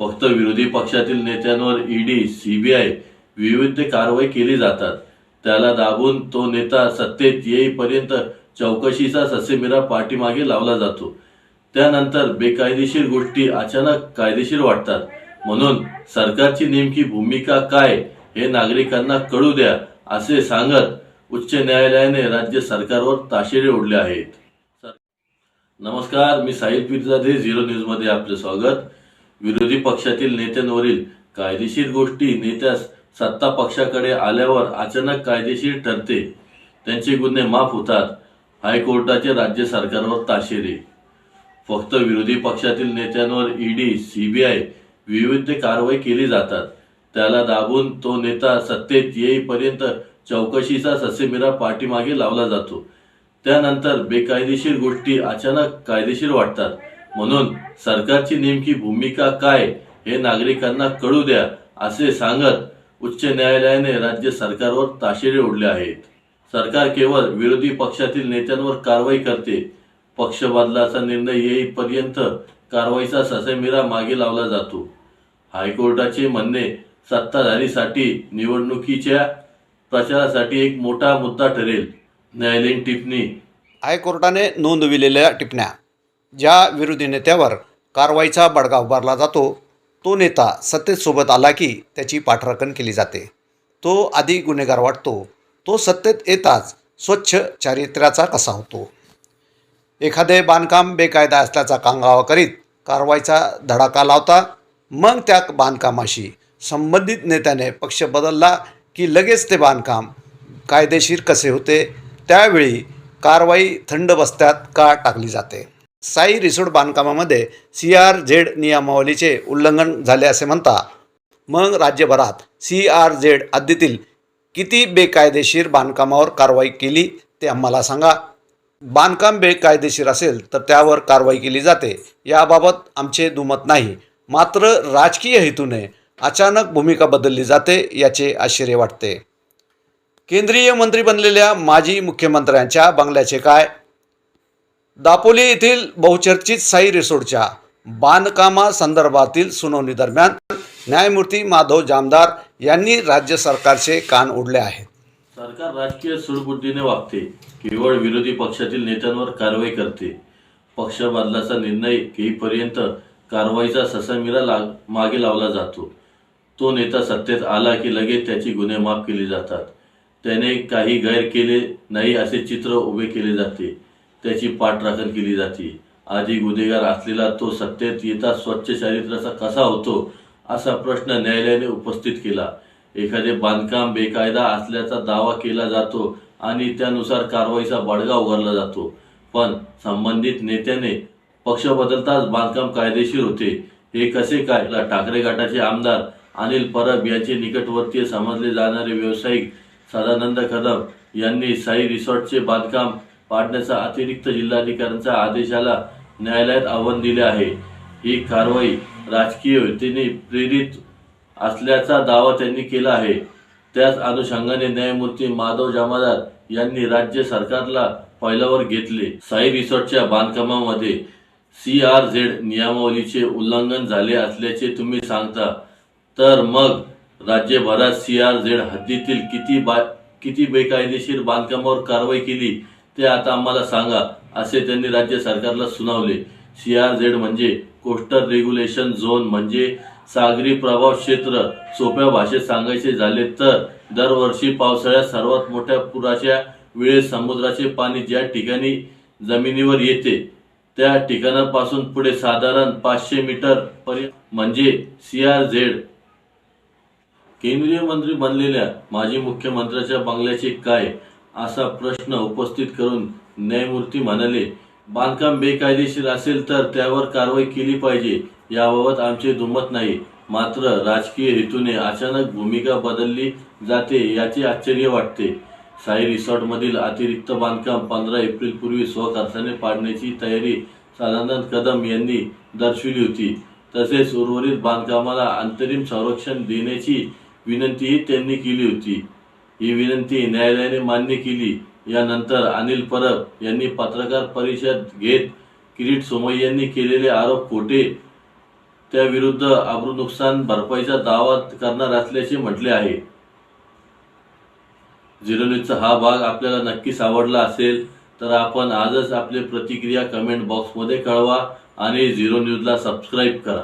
फक्त विरोधी पक्षातील नेत्यांवर ईडी सीबीआय विविध कारवाई केली जातात. त्याला दाबून तो नेता सत्तेत येईपर्यंत चौकशीचा ससेमिरा पाठीमागे लावला जातो. त्यानंतर बेकायदेशीर गोष्टी अचानक कायदेशीर वाटतात. म्हणून सरकारची नेमकी भूमिका काय हे नागरिकांना कळू द्या असे सांगत उच्च न्यायालयाने राज्य सरकारवर ताशेरे ओढले आहेत. नमस्कार मी साहिल पिरजादे झिरो न्यूजमध्ये आपले स्वागत. विरोधी पक्षातील नेत्यांवरील कायदेशीर गोष्टी नेत्यास सत्ता पक्षाकडे आल्यावर अचानक कायदेशीर ठरते. त्यांचे गुन्हे माफ होतात. हायकोर्टाचे राज्य सरकारवर ताशेरे. फक्त विरोधी पक्षातील नेत्यांवर ईडी सीबीआय विविध कारवाई केली जातात. त्याला दाबून तो नेता सत्तेत येईपर्यंत चौकशीचा ससेमिरा पाठीमागे लावला जातो. त्यानंतर बेकायदेशीर गोष्टी अचानक कायदेशीर वाटतात. म्हणून सरकारची नेमकी भूमिका काय हे नागरिकांना कळू द्या असे सांगत उच्च न्यायालयाने राज्य सरकारवर ताशेरे ओढले आहेत. सरकार केवळ विरोधी पक्षातील नेत्यांवर कारवाई करते. पक्ष बदलाचा निर्णय येईपर्यंत कारवाईचा ससेमिरा मागे लावला जातो. हायकोर्टाचे म्हणणे सत्ताधारीसाठी निवडणुकीच्या प्रचारासाठी एक मोठा मुद्दा ठरेल. न्यायालयीन टिप्पणी. हायकोर्टाने नोंदविलेल्या टिप्पण्या. ज्या विरोधी नेत्यावर कारवाईचा बडगा उभारला जातो तो नेता सत्तेसोबत आला की त्याची पाठराखण केली जाते. तो आधी गुन्हेगार वाटतो. तो सत्तेत येताच स्वच्छ चारित्र्याचा कसा होतो? एखादे बांधकाम बेकायदा असल्याचा कांगावा करीत कारवाईचा धडाका लावता मग त्या बांधकामाशी संबंधित नेत्याने पक्ष बदलला की लगेच ते बांधकाम कायदेशीर कसे होते त्यावेळी कारवाई थंड बस्त्यात का टाकली जाते? साई रिसोर्ट बांधकामामध्ये सी आर झेड नियमावलीचे उल्लंघन झाले असे म्हणता मग राज्यभरात सी आर झेड हद्दीतील किती बेकायदेशीर बांधकामावर कारवाई केली ते आम्हाला सांगा. बांधकाम बेकायदेशीर असेल तर त्यावर कारवाई केली जाते याबाबत आमचे दुमत नाही. मात्र राजकीय हेतूने अचानक भूमिका बदलली जाते याचे आश्चर्य वाटते. केंद्रीय मंत्री बनलेल्या माजी मुख्यमंत्र्यांच्या बंगल्याचे काय? दापोली येथील बहुचर्चित साई रिसोर्टच्या बांधकामासंदर्भातील सुनावणी दरम्यान न्यायमूर्ती माधव जामदार यांनी राज्य सरकारचे कान ओढले आहेत. सरकार राजकीय सुडबुद्धीने वागते केवळ विरोधी पक्षातील नेत्यांवर कारवाई करते. पक्ष बदलाचा निर्णय घेईपर्यंत कारवाईचा ससामिरा लाग मागे लावला जातो. तो नेता सत्तेत आला की लगेच त्याची गुन्हे माफ केली जातात. त्याने काही गैर केले नाही असे चित्र उभे केले जाते. त्याची पाठराखण केली जाते. आधी गुन्हेगार असलेला तो सत्तेत येता स्वच्छ चारित्र्याचा कसा होतो असा प्रश्न न्यायालयाने उपस्थित केला. एखादे बांधकाम बेकायदा असल्याचा दावा केला जातो आणि त्यानुसार कारवाईचा बडगा उगारला जातो. पण संबंधित नेत्याने पक्ष बदलताच बांधकाम कायदेशीर होते. हे कसे काय? ठाकरे गटाचे आमदार अनिल परब यांचे निकटवर्तीय समजले जाणारे व्यावसायिक सदानंद कदम यांनी साई रिसॉर्टचे बांधकाम पाडण्याचा अतिरिक्त जिल्हाधिकाऱ्यांच्या आदेशाला न्यायालयात आव्हान दिले आहे. ही कारवाई राजकीय व्यक्तीने प्रेरित असल्याचा दावा त्यांनी केला आहे. त्याच अनुषंगाने न्यायमूर्ती माधव जामादार यांनी राज्य सरकारला फैलावर घेतले. साई रिसॉर्टच्या बांधकामामध्ये सी आर झेड नियमावलीचे उल्लंघन झाले असल्याचे तुम्ही सांगता. तर मग राज्यभरात सी आर झेड हद्दीतील किती बा किती बेकायदेशीर बांधकामावर कारवाई केली? ते आता आम्हाला सांगा असे त्यांनी राज्य सरकारला सुनावले. सी आर झेड म्हणजे कोस्टल रेग्युलेशन झोन म्हणजे सागरी प्रभाव क्षेत्र. सोप्या भाषेत सांगायचे झाले तर दरवर्षी पावसाळ्यात सर्वात मोठ्या पुराच्या वेळेस समुद्राचे पाणी ज्या ठिकाणी जमिनीवर येते त्या ठिकाणापासून पुढे साधारण पाचशे मीटर पर्यंत. म्हणजे सी आर झेड केंद्रीय मंत्री बनलेल्या माजी मुख्यमंत्र्याच्या बंगल्याचे काय? असा प्रश्न उपस्थित करून न्यायमूर्ती म्हणाले बांधकाम बेकायदेशीर असेल तर त्यावर कारवाई केली पाहिजे याबाबत आमचे दुमत नाही. मात्र राजकीय हेतूने अचानक भूमिका बदलली जाते याचे आश्चर्य वाटते. साई रिसॉर्टमधील अतिरिक्त बांधकाम पंधरा एप्रिल पूर्वी स्वखर्चाने पाडण्याची तयारी सदानंद कदम यांनी दर्शविली होती. तसेच उर्वरित बांधकामाला अंतरिम संरक्षण देण्याची विनंतीही त्यांनी केली होती. ही विनंती न्यायालयाने मान्य केली. यानंतर अनिल परब यांनी पत्रकार परिषद घेत किरीट सोमय्यांनी केलेले आरोप खोटे त्याविरुद्ध आबरू नुकसान भरपाईचा दावा करणार असल्याचे म्हटले आहे. झिरो न्यूजचा हा भाग आपल्याला नक्कीच आवडला असेल तर आपण आजच आपली प्रतिक्रिया कमेंट बॉक्समध्ये कळवा आणि झिरो न्यूजला सबस्क्राईब करा.